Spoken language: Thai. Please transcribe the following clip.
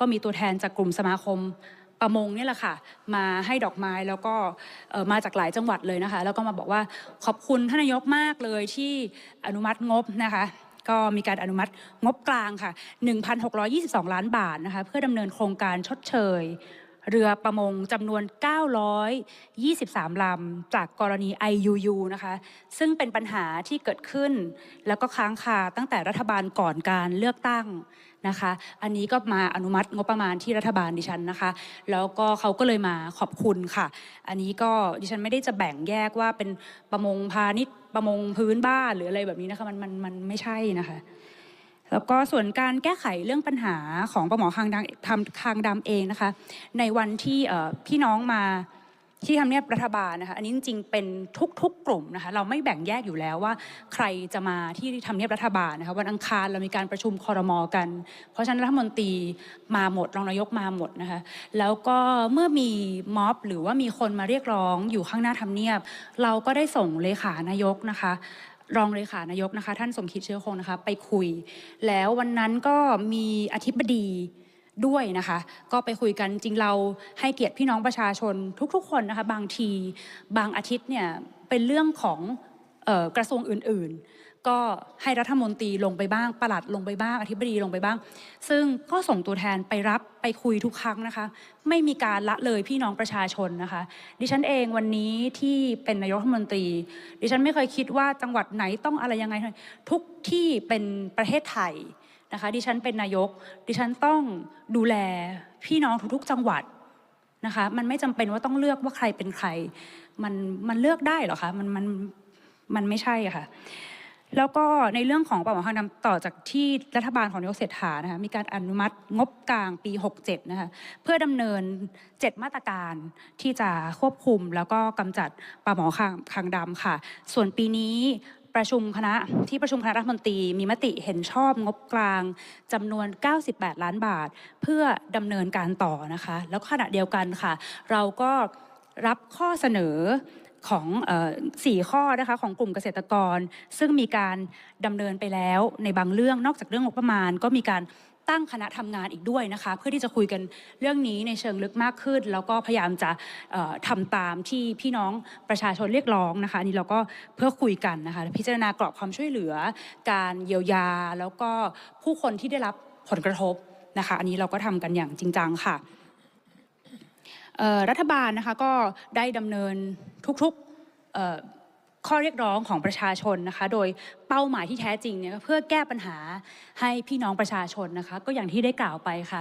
ก็มีตัวแทนจากกลุ่มสมาคมประมงนี่แหละค่ะ มาให้ดอกไม้แล้วก็มาจากหลายจังหวัดเลยนะคะ แล้วก็มาบอกว่าขอบคุณท่านนายกมากเลยที่อนุมัติงบนะคะก็มีการอนุมัติงบกลางค่ะ 1,622 ล้านบาทนะคะ เพื่อดำเนินโครงการชดเชย เรือประมงจำนวน 923 ลำ จากกรณี IUU นะคะ ซึ่งเป็นปัญหาที่เกิดขึ้น แล้วก็ค้างคาตั้งแต่รัฐบาลก่อนการเลือกตั้งนะคะ อันนี้ก็มาอนุมัติงบประมาณที่รัฐบาลดิฉันนะคะ แล้วก็เขาก็เลยมาขอบคุณค่ะ อันนี้ก็ดิฉันไม่ได้จะแบ่งแยกว่าเป็นประมงพาณิชย์ประมงพื้นบ้านหรืออะไรแบบนี้นะคะ มันมันมันไม่ใช่นะคะ แล้วก็ส่วนการแก้ไขเรื่องปัญหาของปลาหมอคางดำทำคางดำเองนะคะ ในวันที่พี่น้องมาที่ทำเนียบรัฐบาลนะคะอันนี้จริงๆเป็นทุกๆกลุ่มนะคะเราไม่แบ่งแยกอยู่แล้วว่า ใครจะมาที่ทำเนียบรัฐบาลนะคะวันอังคารเรามีการประชุมคอรมอกัน เพราะฉะนั้นรัฐมนตรีมาหมดรองนายกมาหมดนะคะแล้วก็เมื่อมีม็อบหรือว่ามีคนมาเรียกร้องอยู่ข้างหน้าทำเนียบ เราก็ได้ส่งเลขานายกนะคะ รองเลขานายกนะคะ ท่านสมคิดเชื้อคงนะคะ ไปคุย แล้ววันนั้นก็มีอธิบดีด้วยนะคะ ก็ไปคุยกันจริงเราให้เกียรติพี่น้องประชาชนทุกๆ คนนะคะ บางทีบางอาทิตย์เนี่ยเป็นเรื่องของออกระทรวงอื่น ๆ ก็ให้รัฐมนตรีลงไปบ้างปลัดลงไปบ้างอธิบดีลงไปบ้าง ซึ่งก็ส่งตัวแทนไปรับไปคุยทุกครั้งนะคะ ไม่มีการละเลยพี่น้องประชาชนนะคะ ดิฉันเองวันนี้ที่เป็นนายกรัฐมนตรี ดิฉันไม่เคยคิดว่าจังหวัดไหนต้องอะไรยังไง ทุกที่เป็นประเทศไทยนะคะดิฉันเป็นนายก ดิฉันต้องดูแลพี่น้องทุกๆจังหวัดนะคะมันไม่จำเป็นว่าต้องเลือกว่าใครเป็นใคร มันมันเลือกได้หรอคะมันมันมันไม่ใช่ะค่ะ แล้วก็ในเรื่องของปลาหมอคางดำต่อจากที่รัฐบาลของนายกเศรษฐานะคะมีการอนุมัติงบกลางปี 67 นะคะเพื่อดำเนิน 7 มาตรการที่จะควบคุม แล้วก็กำจัดปลาหมอคางคางดำค่ะ ส่วนปีนี้ประชุมคณะที่ประชุมคณะรัฐมนตรีมีมติเห็นชอบงบกลางจำนวน 98 ล้านบาท เพื่อดำเนินการต่อนะคะ แล้วขณะเดียวกันค่ะ เราก็รับข้อเสนอ ของสี่ข้อนะคะของกลุ่มเกษตรกร ซึ่งมีการดำเนินไปแล้วในบางเรื่องนอกจากเรื่องงบประมาณ ก็มีการตั้งคณะทำงานอีกด้วยนะคะ เพื่อที่จะคุยกันเรื่องนี้ในเชิงลึกมากขึ้น แล้วก็พยายามจะเอ่อทำตามที่พี่น้องประชาชนเรียกร้องนะคะนี้เราก็เพื่อคุยกันนะคะพิจารณากรอบความช่วยเหลือ การเยียวยา แล้วก็ผู้คนที่ได้รับผลกระทบนะคะ อันนี้เราก็ทำกันอย่างจริงจังค่ะ รัฐบาลนะคะก็ได้ดำเนินทุกๆข้อเรียกร้องของประชาชนนะคะ โดยเป้าหมายที่แท้จริงเนี่ยเพื่อแก้ปัญหาให้พี่น้องประชาชนนะคะ ก็อย่างที่ได้กล่าวไปค่ะ